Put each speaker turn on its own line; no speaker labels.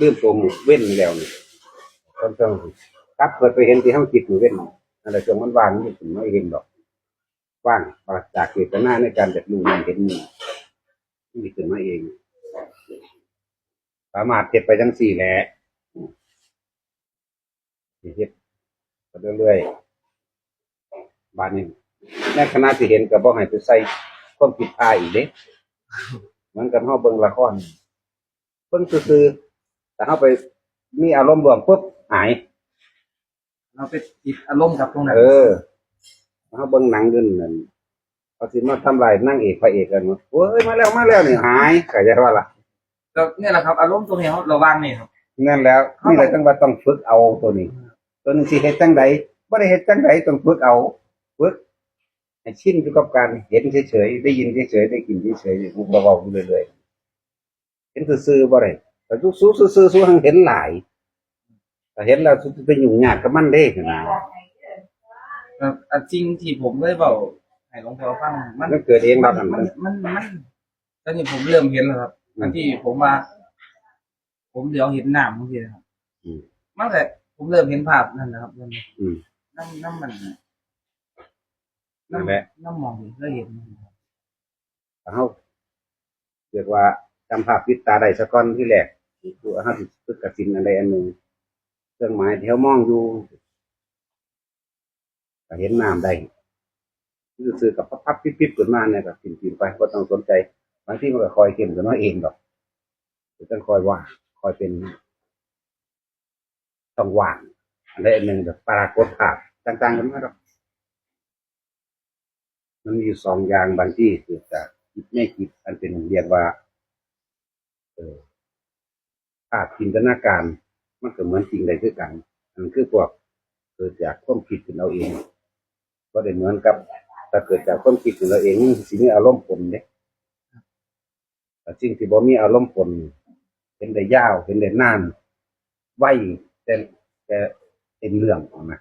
ลืมตัวหมู่เว้นนี่แล้วนี่ตอนช่วงกลับเกิดไปเห็นที่เฮาคิดอยู่เว้นนั่นแหละช่วงมันว่างนี่ผมไม่เห็นดอกว่างปราศจากเจตนาในการแบบรู้มันเห็นนี่นี่ขึ้นมาเอง สามารถเก็บไปทั้งสี่แหละเฮ็ดไปเรื่อยๆบานนี้ในคณะที่เห็นก็บ่ให้ไปใส่ความผิดพลาดอีกเด้เหมือนกับเฮาเบิ่งละครเบิ่งซื่อ แต่เฮาไปมีอารมณ์รวมปุ๊บหาย
เราไปติดอารมณ์กับตรงนั้น
เออเขาเบิ่งหนังเดินนั่นเขาสิมาทำลายนั่งเอกพระเอกกันวะโอ้ยมาแล้วมาแล้วนี่หายเข้าใจว่าล่ะ
แล้วเนี่ยแหละครับ อารมณ์ตรงนี้เขาระวังนี่ครับ
นั่นแล้วนี่แหละต้องว่าต้องฝึกเอาตัวนี้ ตัวนี้สิเฮ็ดจังใดบ่ได้เฮ็ดจังใดต้องฝึกเอาฝึกให้ชินอยู่กับการเห็นเฉยๆได้ยินเฉยๆได้กินเฉยๆบ่เว้าอยู่เรื่อยๆเห็นซื่อๆบ่ได้ แต่ทุกสู้ซื่อๆสู้หังเห็นหลายแต่เห็นแล้วสิไปยุ่งยากกับมันเด้ขนาด
แบบอะจริงที่ผมได้เบาให้หลวงพ่อฟังมัน
มันเกิดเอง
มั
แล้ว
น
นั่น
มันมันมันตอนนี้ผมเริ่มเห็นแล้วครับอันที่ผมว่า ผมเดี๋ยวเห็นหนามบางทีนะครับ
อืม
มันแต่ผมเริ่มเห็นภาพนั่นนะครับมัน
อืม
น้ำน้ำมัน
นั่นแหละ
น้ำมองเห็นก็เห็นนะครับ
เขาเรียกว่าจำภาพพิษตาได้สะก้อนที่แรก คือเขาสิฝึกกสินอะไรอันหนึ่งเครื่องหมายที่เขามองอยู่ก็เห็นน้ำได้คือซื้อกับพับๆปิ๊บๆขึ้นมาเนี่ยก็กินกินไปก็ต้องสนใจบางที่มันก็คอยเข้มขึ้นมาเองดอกต้องคอยว่าคอยเป็นต้องว่างอะไรอันหนึ่งแบบปรากฏภาพต่างๆกันมาดอกมันมีสองอย่างบางที่คือจะคิดไม่คิดอันเป็นเรียกว่า เออ ภาพจินตนาการ มันก็เหมือนจริงใดคือกันอันคือพวกเกิดจากความคิดขึ้นเราเองก็ได้เหมือนกับถ้าเกิดจากความคิดขึ้นเราเองนี่สิมีอารมณ์ผลเนี่ยแต่สิ่งที่บ่มีอารมณ์ผลเป็นได้ยาวเป็นได้นานไวแต่แต่เป็นเรื่องของนะ